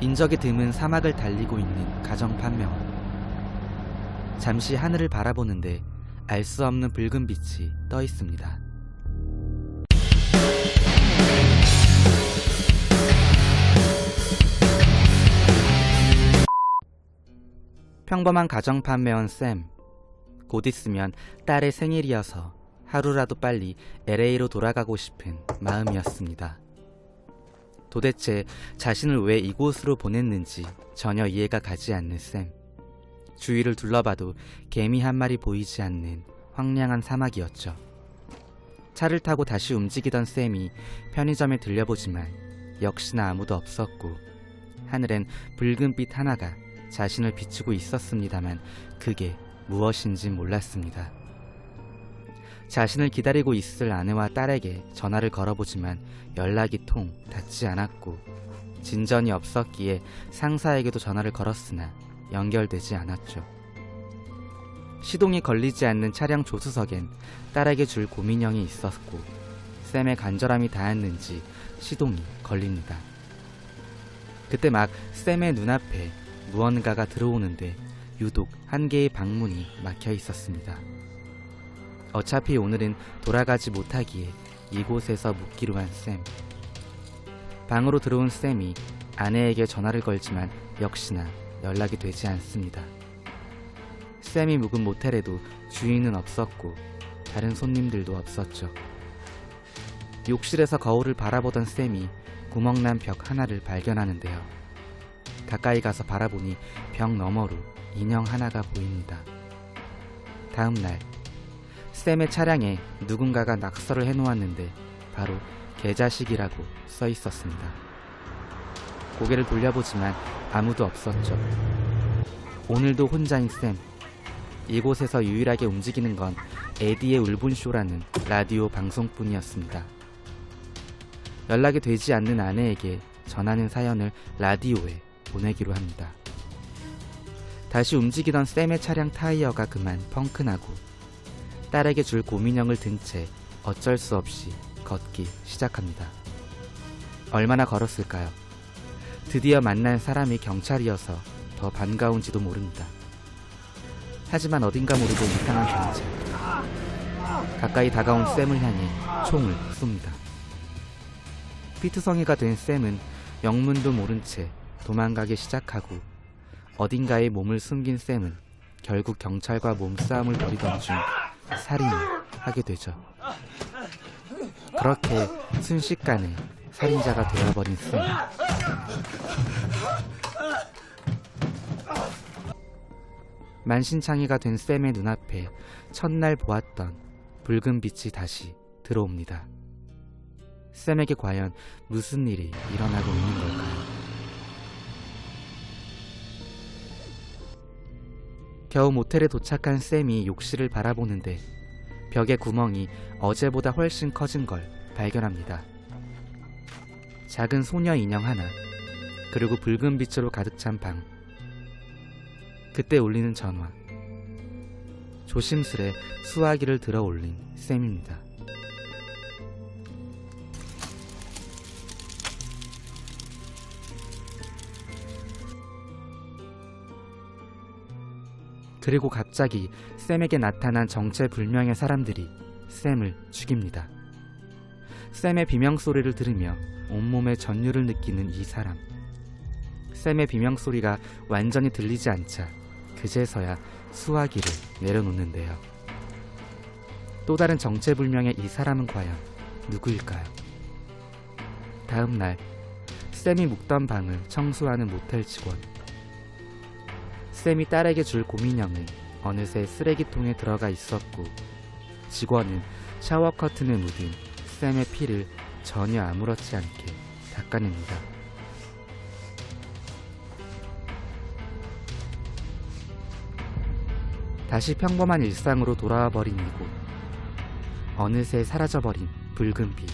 인적이 드문 사막을 달리고 있는 가정 판명원. 잠시 하늘을 바라보는데 알 수 없는 붉은 빛이 떠 있습니다. 평범한 가정 판매원 쌤. 곧 있으면 딸의 생일이어서 하루라도 빨리 LA로 돌아가고 싶은 마음이었습니다. 도대체 자신을 왜 이곳으로 보냈는지 전혀 이해가 가지 않는 쌤. 주위를 둘러봐도 개미 한 마리 보이지 않는 황량한 사막이었죠. 차를 타고 다시 움직이던 쌤이 편의점에 들려보지만 역시나 아무도 없었고 하늘엔 붉은 빛 하나가 자신을 비추고 있었습니다만 그게 무엇인지 몰랐습니다. 자신을 기다리고 있을 아내와 딸에게 전화를 걸어보지만 연락이 통 닿지 않았고 진전이 없었기에 상사에게도 전화를 걸었으나 연결되지 않았죠. 시동이 걸리지 않는 차량 조수석엔 딸에게 줄 고민형이 있었고 쌤의 간절함이 닿았는지 시동이 걸립니다. 그때 막 쌤의 눈앞에 무언가가 들어오는데 유독 한 개의 방문이 막혀 있었습니다. 어차피 오늘은 돌아가지 못하기에 이곳에서 묵기로 한 쌤. 방으로 들어온 쌤이 아내에게 전화를 걸지만 역시나 연락이 되지 않습니다. 쌤이 묵은 모텔에도 주인은 없었고 다른 손님들도 없었죠. 욕실에서 거울을 바라보던 쌤이 구멍난 벽 하나를 발견하는데요. 가까이 가서 바라보니 벽 너머로 인형 하나가 보입니다. 다음 날 쌤의 차량에 누군가가 낙서를 해놓았는데 바로 개자식이라고 써 있었습니다. 고개를 돌려보지만 아무도 없었죠. 오늘도 혼자인 쌤. 이곳에서 유일하게 움직이는 건 에디의 울분쇼라는 라디오 방송뿐이었습니다. 연락이 되지 않는 아내에게 전하는 사연을 라디오에 보내기로 합니다. 다시 움직이던 쌤의 차량 타이어가 그만 펑크나고 딸에게 줄 고민형을 든 채 어쩔 수 없이 걷기 시작합니다. 얼마나 걸었을까요? 드디어 만난 사람이 경찰이어서 더 반가운지도 모릅니다. 하지만 어딘가 모르고 이상한 경찰. 가까이 다가온 쌤을 향해 총을 쏩니다. 피트성이가 된 쌤은 영문도 모른 채 도망가기 시작하고 어딘가에 몸을 숨긴 쌤은 결국 경찰과 몸싸움을 벌이던 중 살인을 하게 되죠. 그렇게 순식간에 살인자가 되어버린 쌤. 만신창이가 된 쌤의 눈앞에 첫날 보았던 붉은 빛이 다시 들어옵니다. 쌤에게 과연 무슨 일이 일어나고 있는 걸까요? 겨우 모텔에 도착한 쌤이 욕실을 바라보는데 벽에 구멍이 어제보다 훨씬 커진 걸 발견합니다. 작은 소녀 인형 하나, 그리고 붉은 빛으로 가득 찬 방. 그때 울리는 전화. 조심스레 수화기를 들어 올린 쌤입니다. 그리고 갑자기 쌤에게 나타난 정체불명의 사람들이 쌤을 죽입니다. 쌤의 비명소리를 들으며 온몸에 전율을 느끼는 이 사람. 쌤의 비명소리가 완전히 들리지 않자 그제서야 수화기를 내려놓는데요. 또 다른 정체불명의 이 사람은 과연 누구일까요? 다음 날 쌤이 묵던 방을 청소하는 모텔 직원. 쌤이 딸에게 줄 고민형은 어느새 쓰레기통에 들어가 있었고 직원은 샤워 커튼에 묻은 쌤의 피를 전혀 아무렇지 않게 닦아냅니다. 다시 평범한 일상으로 돌아와 버린 이곳. 어느새 사라져버린 붉은 빛.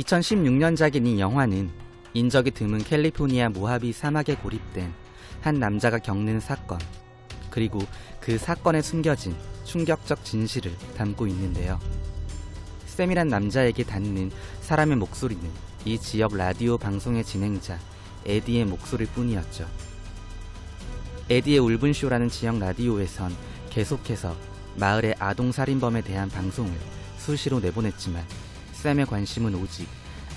(2016년작인) 이 영화는 인적이 드문 캘리포니아 모하비 사막에 고립된 한 남자가 겪는 사건 그리고 그 사건에 숨겨진 충격적 진실을 담고 있는데요. 쌤이란 남자에게 닿는 사람의 목소리는 이 지역 라디오 방송의 진행자 에디의 목소리일 뿐이었죠. 에디의 울분쇼라는 지역 라디오에선 계속해서 마을의 아동살인범에 대한 방송을 수시로 내보냈지만 쌤의 관심은 오직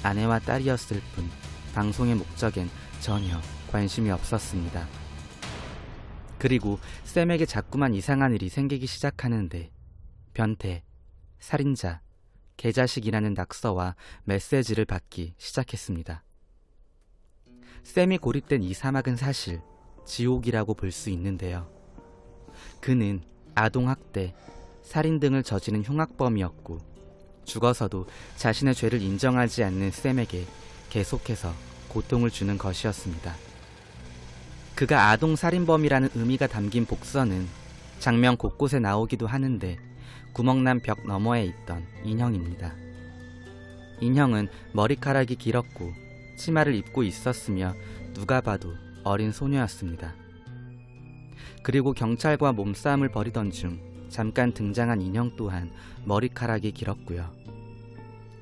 아내와 딸이었을 뿐 방송의 목적엔 전혀 관심이 없었습니다. 그리고 쌤에게 자꾸만 이상한 일이 생기기 시작하는데 변태, 살인자, 개자식이라는 낙서와 메시지를 받기 시작했습니다. 쌤이 고립된 이 사막은 사실 지옥이라고 볼 수 있는데요. 그는 아동학대, 살인 등을 저지른 흉악범이었고 죽어서도 자신의 죄를 인정하지 않는 쌤에게 계속해서 고통을 주는 것이었습니다. 그가 아동 살인범이라는 의미가 담긴 복선은 장면 곳곳에 나오기도 하는데 구멍난 벽 너머에 있던 인형입니다. 인형은 머리카락이 길었고 치마를 입고 있었으며 누가 봐도 어린 소녀였습니다. 그리고 경찰과 몸싸움을 벌이던 중 잠깐 등장한 인형 또한 머리카락이 길었고요.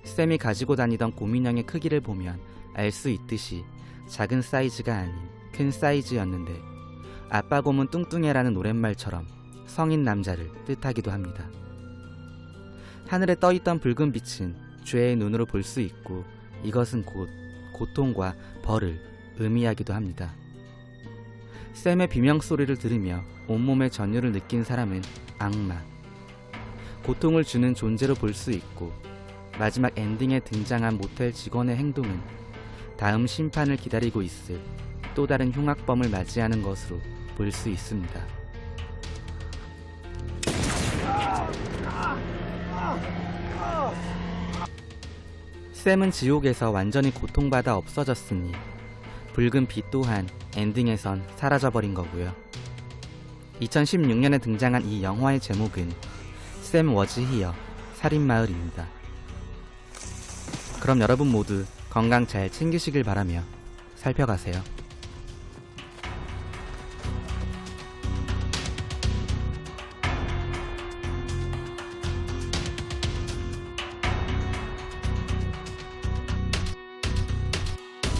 쌤이 가지고 다니던 곰인형의 크기를 보면 알 수 있듯이 작은 사이즈가 아닌 큰 사이즈였는데 아빠 곰은 뚱뚱해라는 노랫말처럼 성인 남자를 뜻하기도 합니다. 하늘에 떠있던 붉은 빛은 죄의 눈으로 볼 수 있고 이것은 곧 고통과 벌을 의미하기도 합니다. 쌤의 비명소리를 들으며 온몸의 전율을 느낀 사람은 악마. 고통을 주는 존재로 볼 수 있고 마지막 엔딩에 등장한 모텔 직원의 행동은 다음 심판을 기다리고 있을 또 다른 흉악범을 맞이하는 것으로 볼 수 있습니다. 샘은 지옥에서 완전히 고통받아 없어졌으니 붉은 빛 또한 엔딩에선 사라져버린 거고요. 2016년에 등장한 이 영화의 제목은 샘 워즈 히어 살인마을입니다. 그럼 여러분 모두 건강 잘 챙기시길 바라며 살펴가세요.